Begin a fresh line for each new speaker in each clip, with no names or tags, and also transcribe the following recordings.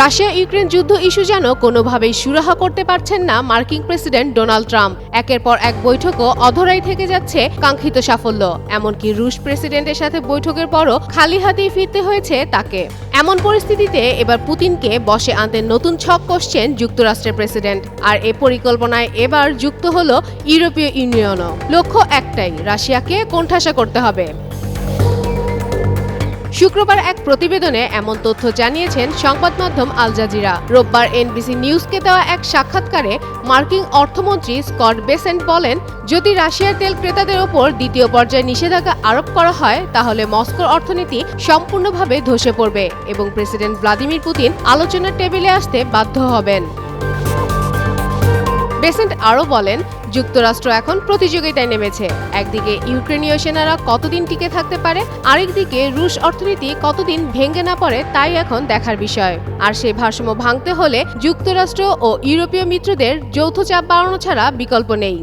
Russia Ukraine যুদ্ধ issue যেন কোনোভাবেই সুরাহা করতে পারছেন না মার্কিন প্রেসিডেন্ট ডোনাল্ড ট্রাম্প। একের পর এক বৈঠকও অধরাই থেকে যাচ্ছে কাঙ্ক্ষিত সাফল্য। এমনকি রুশ প্রেসিডেন্টের সাথে বৈঠকের পরও খালি হাতেই ফিরতে হয়েছে তাকে। এমন পরিস্থিতিতে এবার পুতিনকে বসে আনতে নতুন ছক কষছেন যুক্তরাষ্ট্রের প্রেসিডেন্ট। আর এ পরিকল্পনায় এবার যুক্ত হলো ইউরোপীয় ইউনিয়নও। লক্ষ্য একটাই, রাশিয়াকে কোণঠাসা করতে হবে। শুক্রবার এক প্রতিবেদনে এমন তথ্য জানিয়েছেন সংবাদ মাধ্যম আল জাজিরা। রোববার এনবিসি নিউজকে দেওয়া এক সাক্ষাৎকারে মার্কিন অর্থমন্ত্রী স্কট বেসেন্ট বলেন, যদি রাশিয়ার তেল ক্রেতাদের ওপর দ্বিতীয় পর্যায়ে নিষেধাজ্ঞা আরোপ করা হয়, তাহলে মস্কোর অর্থনীতি সম্পূর্ণভাবে ধসে পড়বে। এবং প্রেসিডেন্ট ভ্লাদিমির পুতিন আলোচনার টেবিলে আসতে বাধ্য হবেন। বেসেন্ট আরও বলেন, যুক্তরাষ্ট্র এখন প্রতিযোগিতায় নেমেছে। একদিকে ইউক্রেনীয় সেনারা কতদিন টিকে থাকতে পারে, আরেকদিকে রুশ অর্থনীতি কতদিন ভেঙে না পড়ে তাই এখন দেখার বিষয়। আর সেই ভারসাম্য ভাঙতে হলে যুক্তরাষ্ট্র ও ইউরোপীয় মিত্রদের যৌথ চাপ বাড়ানো ছাড়া বিকল্প নেই।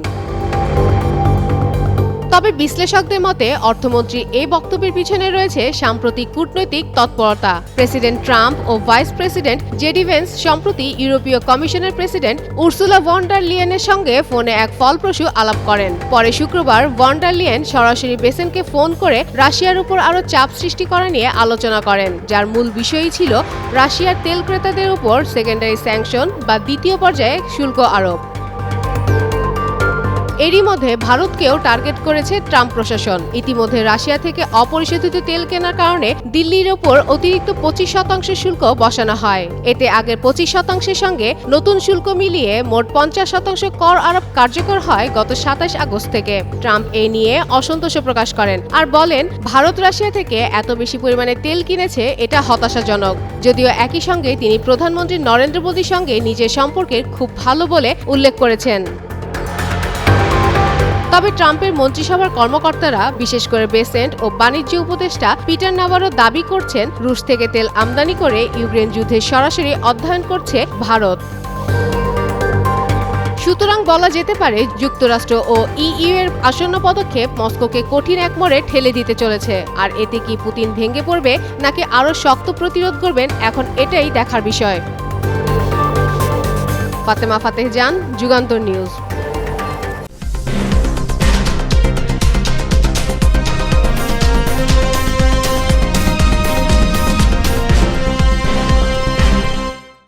তবে বিশ্লেষকদের মতে অর্থমন্ত্রী এই বক্তব্যের পিছনে রয়েছে সাম্প্রতিক কূটনৈতিক তৎপরতা। প্রেসিডেন্ট ট্রাম্প ও ভাইস প্রেসিডেন্ট জেডি ভেন্স সম্প্রতি ইউরোপীয় কমিশনের প্রেসিডেন্ট উর্সুলা ভন্ডার লিয়েনের সঙ্গে ফোনে এক ফলপ্রসূ আলাপ করেন। পরে শুক্রবার ভন্ডার লিয়েন সরাসরি বেসেনকে ফোন করে রাশিয়ার উপর আরও চাপ সৃষ্টি করা নিয়ে আলোচনা করেন, যার মূল বিষয়ই ছিল রাশিয়ার তেল ক্রেতাদের উপর সেকেন্ডারি স্যাংশন বা দ্বিতীয় পর্যায়ে শুল্ক আরোপ। এরই মধ্যে ভারতকেও টার্গেট করেছে ট্রাম্প প্রশাসন। ইতিমধ্যে রাশিয়া থেকে অপরিশোধিত তেল কেনার কারণে দিল্লির ওপর অতিরিক্ত পঁচিশ শতাংশ শুল্ক বসানো হয়। এতে আগের পঁচিশ শতাংশের সঙ্গে নতুন শুল্ক মিলিয়ে মোট পঞ্চাশ শতাংশ কর আরোপ কার্যকর হয় গত সাতাশ আগস্ট থেকে। ট্রাম্প এ নিয়ে অসন্তোষ প্রকাশ করেন আর বলেন, ভারত রাশিয়া থেকে এত বেশি পরিমাণে তেল কিনেছে এটা হতাশাজনক। যদিও একই সঙ্গে তিনি প্রধানমন্ত্রী নরেন্দ্র মোদীর সঙ্গে নিজের সম্পর্কের খুব ভালো বলে উল্লেখ করেছেন। তবে ট্রাম্পের মন্ত্রিসভার কর্মকর্তারা, বিশেষ করে বেসেন্ট ও বাণিজ্য উপদেষ্টা পিটার নাভারও দাবি করছেন, রুশ থেকে তেল আমদানি করে ইউক্রেন যুদ্ধে সরাসরি অধ্যয়ন করছে ভারত। সুতরাং বলা যেতে পারে, যুক্তরাষ্ট্র ও ইইউ এর আসন্ন পদক্ষেপ মস্কোকে কঠিন এক মোড়ে ঠেলে দিতে চলেছে। আর এতে কি পুতিন ভেঙে পড়বে, নাকি আরও শক্ত প্রতিরোধ করবেন, এখন এটাই দেখার বিষয়। ফাতেমা ফাতেহ জান, যুগান্তর নিউজ।